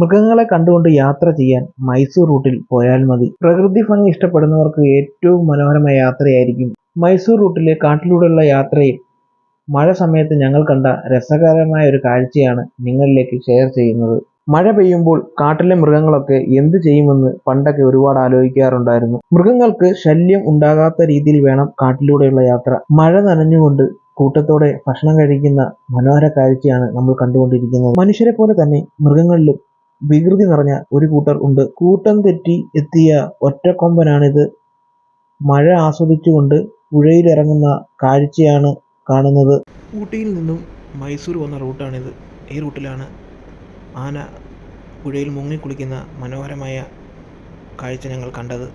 മൃഗങ്ങളെ കണ്ടുകൊണ്ട് യാത്ര ചെയ്യാൻ മൈസൂർ റൂട്ടിൽ പോയാൽ മതി. പ്രകൃതി ഭംഗി ഇഷ്ടപ്പെടുന്നവർക്ക് ഏറ്റവും മനോഹരമായ യാത്രയായിരിക്കും മൈസൂർ റൂട്ടിലെ കാട്ടിലൂടെയുള്ള യാത്രയിൽ. മഴ സമയത്ത് ഞങ്ങൾ കണ്ട രസകരമായ ഒരു കാഴ്ചയാണ് നിങ്ങളിലേക്ക് ഷെയർ ചെയ്യുന്നത്. മഴ പെയ്യുമ്പോൾ കാട്ടിലെ മൃഗങ്ങളൊക്കെ എന്ത് ചെയ്യുമെന്ന് പണ്ടൊക്കെ ഒരുപാട് ആലോചിക്കാറുണ്ടായിരുന്നു. മൃഗങ്ങൾക്ക് ശല്യം ഉണ്ടാകാത്ത രീതിയിൽ വേണം കാട്ടിലൂടെയുള്ള യാത്ര. മഴ നനഞ്ഞുകൊണ്ട് കൂട്ടത്തോടെ ഭക്ഷണം കഴിക്കുന്ന മനോഹര കാഴ്ചയാണ് നമ്മൾ കണ്ടുകൊണ്ടിരിക്കുന്നത്. മനുഷ്യരെ പോലെ തന്നെ മൃഗങ്ങളിലും വികൃതി നിറഞ്ഞ ഒരു കൂട്ടർ ഉണ്ട്. കൂട്ടം തെറ്റി എത്തിയ ഒറ്റക്കൊമ്പനാണിത് മഴ ആസ്വദിച്ചുകൊണ്ട് പുഴയിലിറങ്ങുന്ന കാഴ്ചയാണ് കാണുന്നത്. ഊട്ടിയിൽ നിന്നും മൈസൂർ വന്ന റൂട്ടാണിത്. ഈ റൂട്ടിലാണ് ആന പുഴയിൽ മുങ്ങിക്കുളിക്കുന്ന മനോഹരമായ കാഴ്ച ഞങ്ങൾ കണ്ടത്.